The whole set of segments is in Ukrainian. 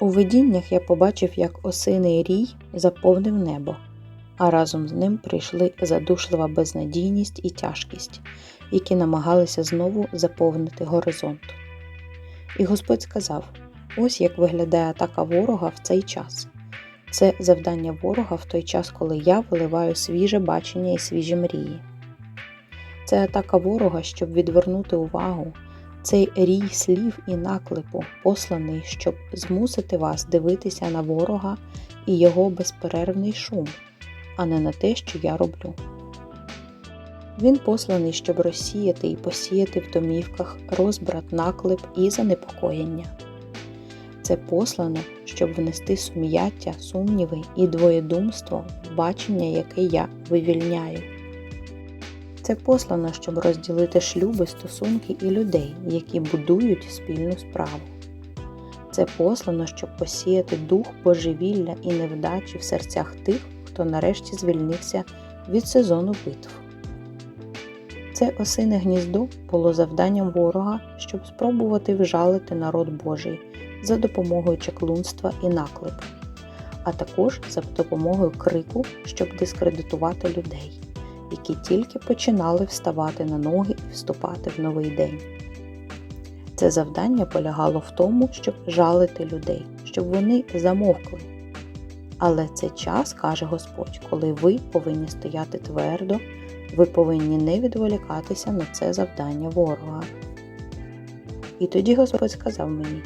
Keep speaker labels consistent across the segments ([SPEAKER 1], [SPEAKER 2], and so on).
[SPEAKER 1] У видіннях я побачив, як осиний рій заповнив небо, а разом з ним прийшли задушлива безнадійність і тяжкість, які намагалися знову заповнити горизонт. І Господь сказав: ось як виглядає атака ворога в цей час. Це завдання ворога в той час, коли я виливаю свіже бачення і свіжі мрії. Це атака ворога, щоб відвернути увагу, цей рій слів і наклепу, посланий, щоб змусити вас дивитися на ворога і його безперервний шум, а не на те, що я роблю. Він посланий, щоб розсіяти і посіяти в домівках розбрат, наклеп і занепокоєння. Це послано, щоб внести сум'яття, сумніви і двоєдумство в бачення, яке я вивільняю. Це послано, щоб розділити шлюби, стосунки і людей, які будують спільну справу. Це послано, щоб посіяти дух божевілля і невдачі в серцях тих, хто нарешті звільнився від сезону битв. Це осине гніздо було завданням ворога, щоб спробувати вжалити народ Божий за допомогою чаклунства і наклепу, а також за допомогою крику, щоб дискредитувати людей, які тільки починали вставати на ноги і вступати в новий день. Це завдання полягало в тому, щоб жалити людей, щоб вони замовкли. Але це час, каже Господь, коли ви повинні стояти твердо, ви повинні не відволікатися на це завдання ворога. І тоді Господь сказав мені: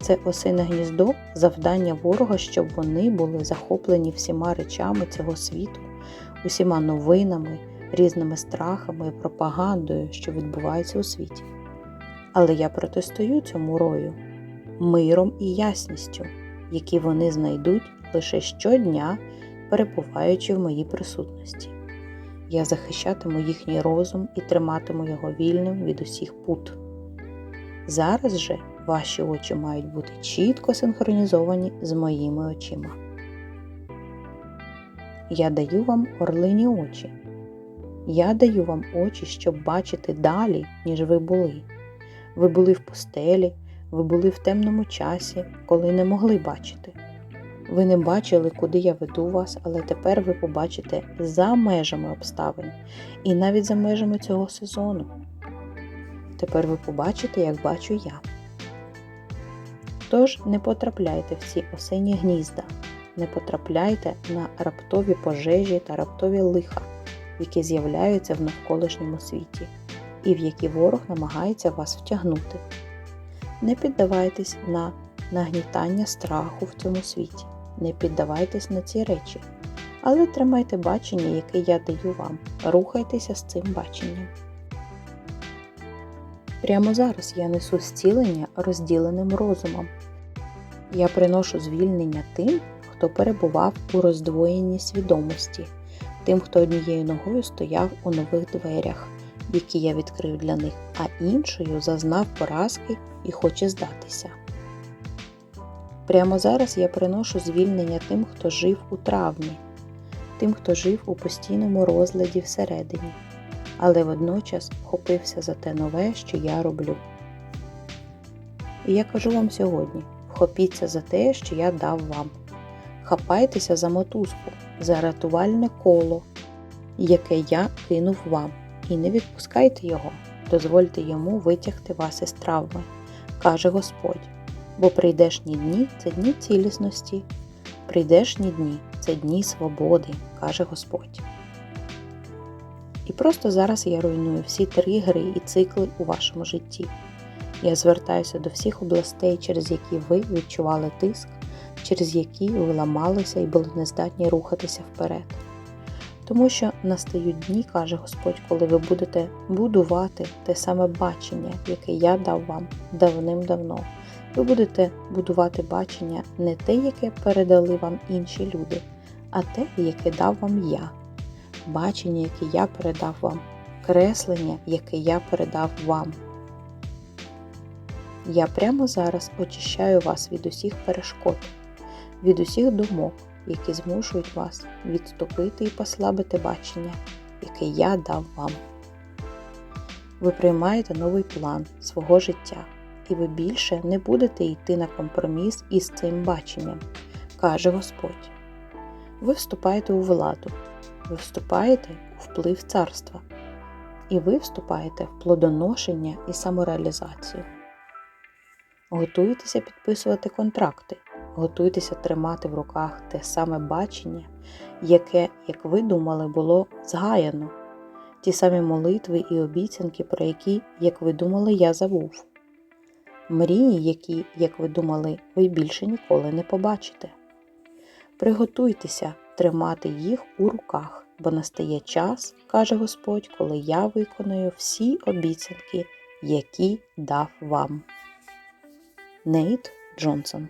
[SPEAKER 1] це осине гніздо, завдання ворога, щоб вони були захоплені всіма речами цього світу, усіма новинами, різними страхами і пропагандою, що відбувається у світі. Але я протистою цьому рою миром і ясністю, які вони знайдуть лише щодня, перебуваючи в моїй присутності. Я захищатиму їхній розум і триматиму його вільним від усіх пут. Зараз же ваші очі мають бути чітко синхронізовані з моїми очима. Я даю вам орлині очі. Я даю вам очі, щоб бачити далі, ніж ви були. Ви були в пустелі, ви були в темному часі, коли не могли бачити. Ви не бачили, куди я веду вас, але тепер ви побачите за межами обставин і навіть за межами цього сезону. Тепер ви побачите, як бачу я. Тож не потрапляйте в ці осені гнізда, не потрапляйте на раптові пожежі та раптові лиха, які з'являються в навколишньому світі, і в які ворог намагається вас втягнути. Не піддавайтесь на нагнітання страху в цьому світі, не піддавайтесь на ці речі, але тримайте бачення, яке я даю вам, рухайтеся з цим баченням. Прямо зараз я несу зцілення розділеним розумом. Я приношу звільнення тим, хто перебував у роздвоєнні свідомості, тим, хто однією ногою стояв у нових дверях, які я відкрив для них, а іншою зазнав поразки і хоче здатися. Прямо зараз я приношу звільнення тим, хто жив у травмі, тим, хто жив у постійному розладі всередині але водночас вхопився за те нове, що я роблю. І я кажу вам сьогодні: вхопіться за те, що я дав вам. Хапайтеся за мотузку, за рятувальне коло, яке я кинув вам, і не відпускайте його, дозвольте йому витягти вас із травми, каже Господь. Бо прийдешні дні це дні цілісності, прийдешні дні це дні свободи, каже Господь. І просто зараз я руйную всі тригери і цикли у вашому житті. Я звертаюся до всіх областей, через які ви відчували тиск, через які ви ламалися і були нездатні рухатися вперед. Тому що настають дні, каже Господь, коли ви будете будувати те саме бачення, яке я дав вам давним-давно. Ви будете будувати бачення не те, яке передали вам інші люди, а те, яке дав вам я бачення, яке я передав вам, креслення, яке я передав вам. Я прямо зараз очищаю вас від усіх перешкод, від усіх думок, які змушують вас відступити і послабити бачення, яке я дав вам. Ви приймаєте новий план свого життя, і ви більше не будете йти на компроміс із цим баченням, каже Господь. Ви вступаєте у владу, ви вступаєте у вплив царства, і ви вступаєте в плодоношення і самореалізацію. Готуйтеся підписувати контракти, готуйтеся тримати в руках те саме бачення, яке, як ви думали, було згаяно, ті самі молитви і обіцянки, про які, як ви думали, я забув. Мрії, які, як ви думали, ви більше ніколи не побачите. Приготуйтеся тримати їх у руках, бо настає час, каже Господь, коли я виконую всі обіцянки, які дав вам. Нейт Джонсон